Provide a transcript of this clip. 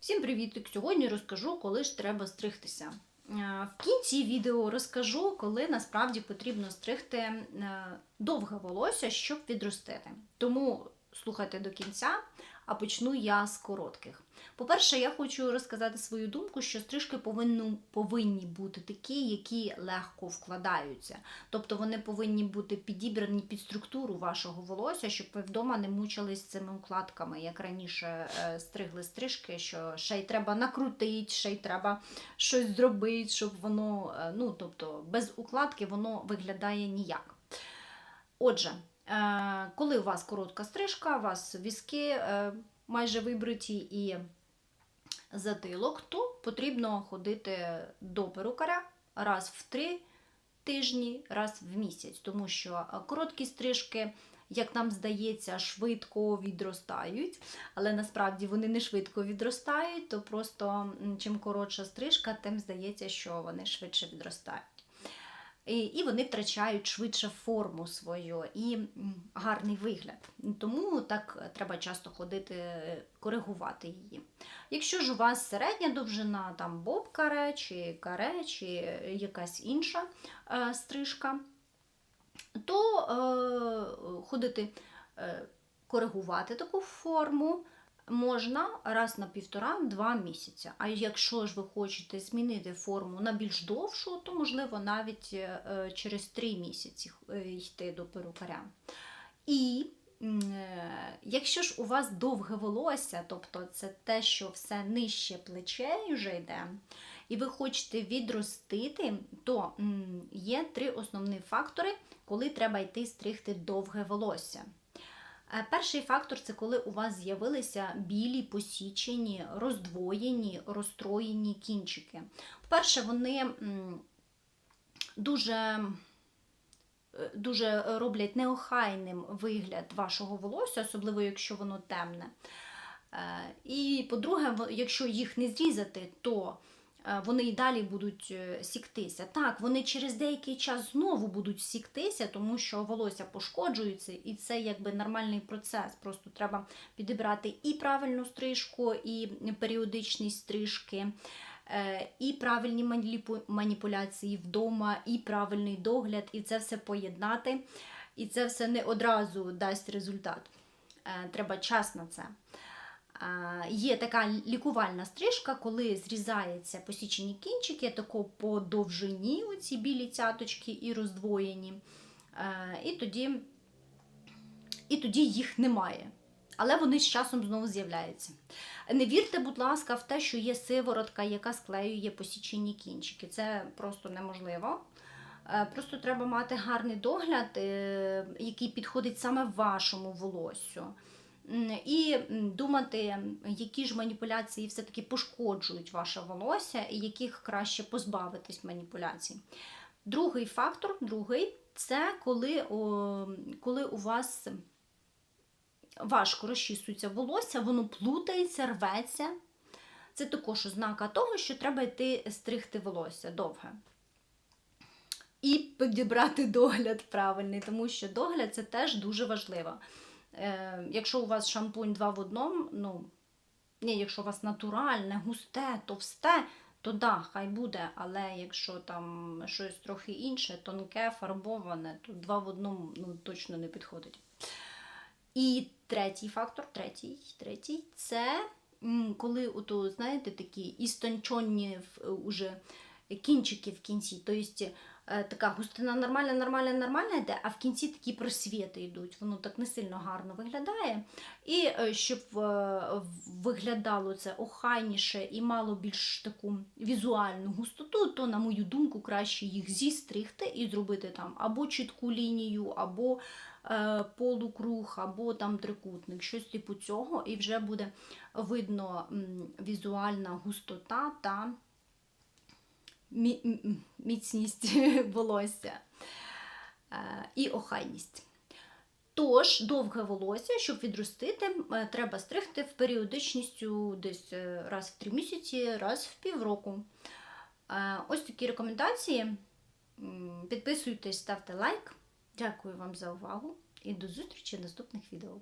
Всім привіт! Сьогодні розкажу, коли ж треба стригтися. Е, В кінці відео розкажу, коли насправді потрібно стригти е, довге волосся, щоб відростити. Тому слухайте до кінця, а почну я з коротких. По-перше, я хочу розказати свою думку, що стрижки повинні, повинні бути такі, які легко вкладаються. Тобто вони повинні бути підібрані під структуру вашого волосся, щоб ви вдома не мучились цими укладками, як раніше е, стригли стрижки, що ще й треба накрутити, ще й треба щось зробити, щоб воно, е, ну тобто, без укладки воно виглядає ніяк. Отже, е, коли у вас коротка стрижка, у вас візки майже вибриті і затилок, то потрібно ходити до перукаря раз в три тижні, раз в місяць, тому що короткі стрижки, як нам здається, швидко відростають, але насправді вони не швидко відростають, то просто чим коротша стрижка, тим здається, що вони швидше відростають. І, вони втрачають швидше форму свою і гарний вигляд. Тому так треба часто ходити, е, коригувати її. Якщо ж у вас середня довжина, там боб каре, чи каре, чи якась інша е, стрижка, то е, ходити, е, коригувати таку форму можна раз на півтора-два місяця. А якщо ж ви хочете змінити форму на більш довшу, то можливо навіть е, через три місяці е, йти до перукаря. І е, якщо ж у вас довге волосся, тобто це те, що все нижче плечей вже йде, і ви хочете відростити, то є три основні фактори, коли треба йти стригти довге волосся. Е, Перший фактор це коли у вас з'явилися білі, посічені, роздвоєні, розстроєні кінчики. По-перше, вони дуже, е, дуже роблять неохайним вигляд вашого волосся, особливо якщо воно темне. Е, І по-друге, якщо їх не зрізати, то вони і далі будуть е, сіктися. Так, вони через деякий час знову будуть сіктися, тому що волосся пошкоджується, і це якби нормальний процес. Просто треба підібрати і правильну стрижку, і періодичність стрижки, е, і правильні маніпуляції вдома, і правильний догляд, і це все поєднати. І це все не одразу дасть результат. Е, Треба час на це. Є така лікувальна стрижка, коли зрізаються посічені кінчики, тако по довжині, оці білі цяточки і роздвоєні. Е, І тоді, і тоді їх немає. Але вони з часом знову з'являються. Не вірте, будь ласка, в те, що є сиворотка, яка склеює посічені кінчики. Це просто неможливо. Е, Просто треба мати гарний догляд, е, який підходить саме вашому волоссю. І думати, які ж маніпуляції все-таки пошкоджують ваше волосся, і яких краще позбавитись маніпуляцій. Другий фактор, другий це коли, коли у вас важко розчісується волосся, воно плутається, рветься. Це також ознака того, що треба йти стригти волосся довге. І підібрати догляд правильний, тому що догляд це теж дуже важливо. Е, якщо у вас шампунь два в одному, ну, ні, якщо у вас натуральне, густе, товсте, то да, хай буде. Але якщо там щось трохи інше, тонке, фарбоване, то два в одному ну, точно не підходить. І третій фактор, третій, третій це коли ото, знаєте, такі істончені в- уже кінчики в кінці. Тобто така густина нормальна, нормальна, нормальна йде, а в кінці такі просвіти йдуть. Воно так не сильно гарно виглядає. І е, щоб е, виглядало це охайніше і мало більш таку візуальну густоту, то, на мою думку, краще їх зістригти і зробити там або чітку лінію, або е, полукруг, або там трикутник, щось типу цього, і вже буде видно візуальна густота та міцність волосся е, і охайність. Тож, довге волосся, щоб відростити, е, треба стригти в періодичністю десь е, раз в три місяці, раз в півроку. Ось такі рекомендації. Підписуйтесь, ставте лайк. Дякую вам за увагу і до зустрічі в наступних відео.